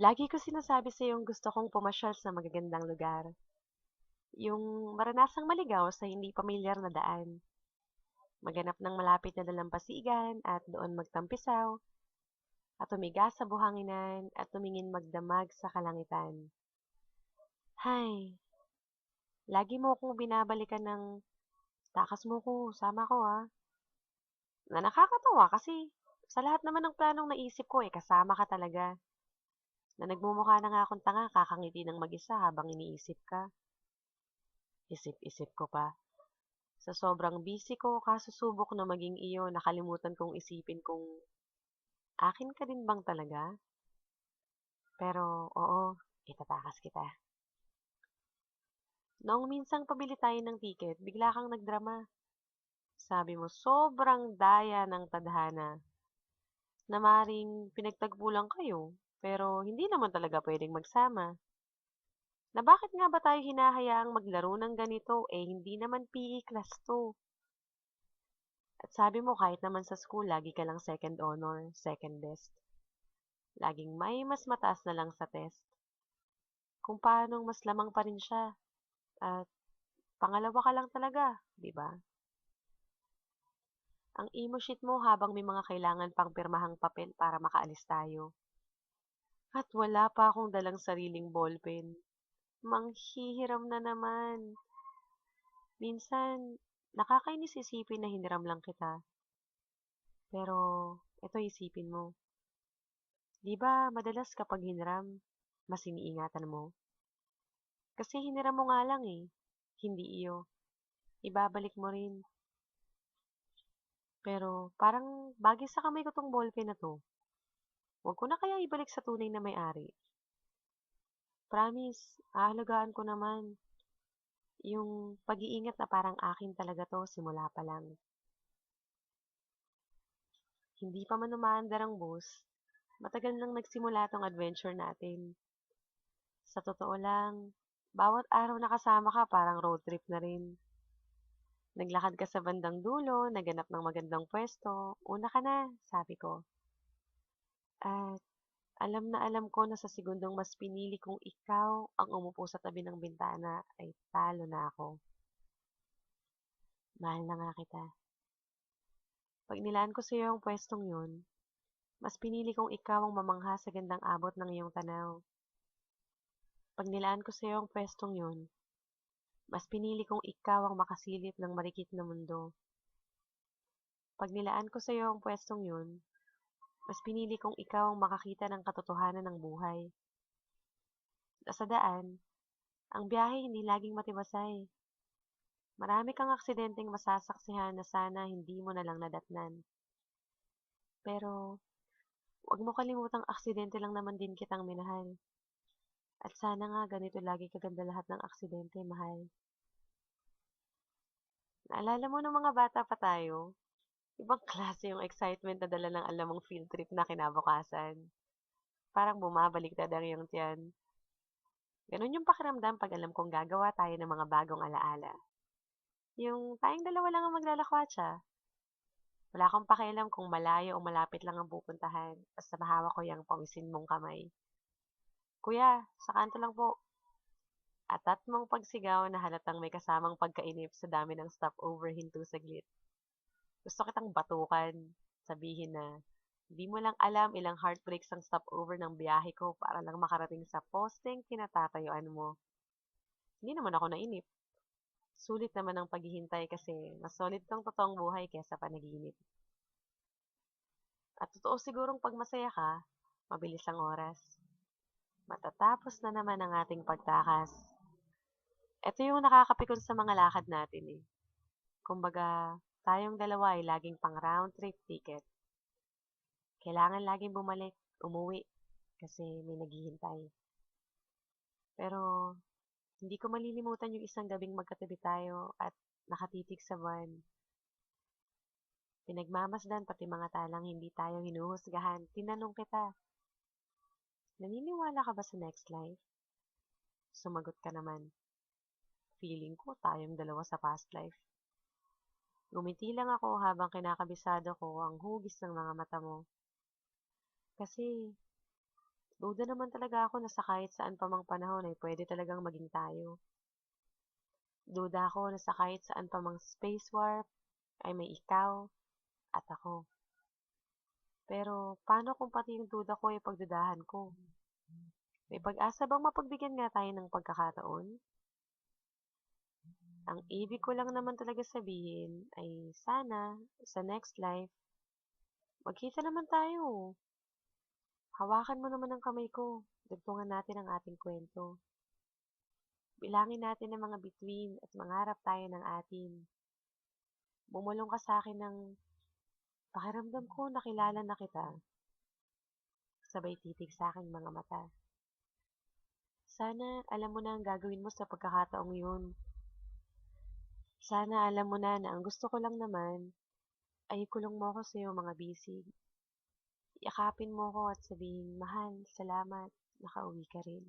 Lagi ko sinasabi sa'yong gusto kong pumasyal sa magagandang lugar. Yung maranasang maligaw sa hindi pamilyar na daan. Maganap ng malapit na dalampasigan at doon magtampisaw at tumiga sa buhanginan at tumingin magdamag sa kalangitan. Hay, lagi mo akong binabalikan ng takas mo ko, sama ko ah. Na nakakatawa kasi sa lahat naman ng planong naisip ko eh, kasama ka talaga. Na nagmumukha na nga akong tanga, kakangiti ng mag-isa habang iniisip ka. Isip-isip ko pa. Sa sobrang busy ko, kasusubok na maging iyo, nakalimutan kong isipin kung akin ka din bang talaga? Pero oo, itatakas kita. Noong minsang pabili tayo ng tiket, bigla kang nagdrama. Sabi mo, sobrang daya ng tadhana. Na maring pinagtagpo lang kayo, pero hindi naman talaga pwedeng magsama. Na bakit nga ba tayo hinahayaang maglaro ng ganito, eh hindi naman PE class to. At sabi mo kahit naman sa school, lagi ka lang second honor, second best. Laging may mas mataas na lang sa test. Kung paanong mas lamang pa rin siya. At pangalawa ka lang talaga, di ba? Ang emo sheet mo habang may mga kailangan pang pirmahang papel para makaalis tayo. At wala pa akong dalang sariling ballpen. Manghihiram na naman. Minsan, nakakainis isipin na hiniram lang kita. Pero, ito isipin mo. Di ba madalas kapag hiniram, mas iniingatan mo? Kasi hiniram mo nga lang eh, hindi iyo. Ibabalik mo rin. Pero parang bagay sa kamay ko tong ballpen na to. Huwag ko na kaya ibalik sa tunay na may-ari. Promise, aalagaan ko naman. Yung pag-iingat na parang akin talaga to simula pa lang. Hindi pa man umaandar ang bus, matagal nang nagsimula tong adventure natin. Sa totoo lang, bawat araw na kasama ka parang road trip na rin. Naglakad ka sa bandang dulo, naganap ng magandang pwesto. Una ka na, sabi ko. At alam na alam ko na sa segundong mas pinili kong ikaw ang umupo sa tabi ng bintana ay talo na ako. Mahal na nga kita. Pag nilaan ko sa iyo ang pwestong yun, mas pinili kong ikaw ang mamangha sa gandang abot ng iyong tanaw. Pag nilaan ko sa iyo ang pwestong yun, mas pinili kong ikaw ang makasilip ng marikit na mundo. Pag nilaan ko sa iyo ang pwestong yun, mas pinili kong ikaw ang makakita ng katotohanan ng buhay. Sa daan, ang biyahe hindi laging matibasay. Marami kang aksidenteng masasaksihan na sana hindi mo na lang nadatnan. Pero, huwag mo kalimutang aksidente lang naman din kitang minahal. At sana nga ganito lagi kaganda lahat ng aksidente, mahal. Naalala mo nung mga bata pa tayo, ibang klase yung excitement na dala ng alamang field trip na kinabukasan. Parang bumabalik na ang iyong tiyan. Ganun yung pakiramdam pag alam kong gagawa tayo ng mga bagong alaala. Yung tayong dalawa lang ang maglalakwatsa. Wala akong pakialam kung malayo o malapit lang ang pupuntahan. Basta mahawak ko yung pawisin mong kamay. Kuya, sa kanto lang po. Atat mong pagsigaw na halatang may kasamang pagkainip sa dami ng stopover hinto saglit. Gusto kitang batukan, sabihin na, di mo lang alam ilang heartbreaks ang stopover ng biyahe ko para lang makarating sa posting kinatatayuan mo. Hindi naman ako nainip. Sulit naman ang paghihintay kasi mas solid tong totoong buhay kesa panaginip. At totoo sigurong pag masaya ka, mabilis ang oras. Matatapos na naman ang ating pagtakas. Ito yung nakakapikon sa mga lakad natin eh. Kumbaga, tayong dalawa ay laging pang round trip ticket. Kailangan laging bumalik, umuwi, kasi may naghihintay. Pero, hindi ko malilimutan yung isang gabing magkatabi tayo at nakatitig sa buwan. Pinagmamasdan pati mga talang hindi tayo hinuhusgahan. Tinanong kita, naniniwala ka ba sa next life? Sumagot ka naman feeling ko tayong dalawa sa past life. Gumiti lang ako habang kinakabisado ko ang hugis ng mga mata mo. Kasi, Duda naman talaga ako na sa kahit saan pa mang panahon ay pwede talagang maging tayo. Duda ako na sa kahit saan pa mang space warp ay may ikaw at ako. Pero paano kung pati yung duda ko ay pagdudahan ko? May pag-asa bang mapagbigyan nga tayo ng pagkakataon? Ang ibig ko lang naman talaga sabihin ay sana sa next life, magkita naman tayo. Hawakan mo naman ang kamay ko. Dugtungan natin ang ating kwento. Bilangin natin ang mga bituin at mangarap tayo ng atin. Bumulong ka sa akin ng pakiramdam ko nakilala na kita. Sabay titig sa aking mga mata. Sana alam mo na ang gagawin mo sa pagkakataong yun. Sana alam mo na na ang gusto ko lang naman ay kulong mo ako sa iyong mga bisig. Yakapin mo ko at sabihin, mahal, salamat, nakauwi ka rin.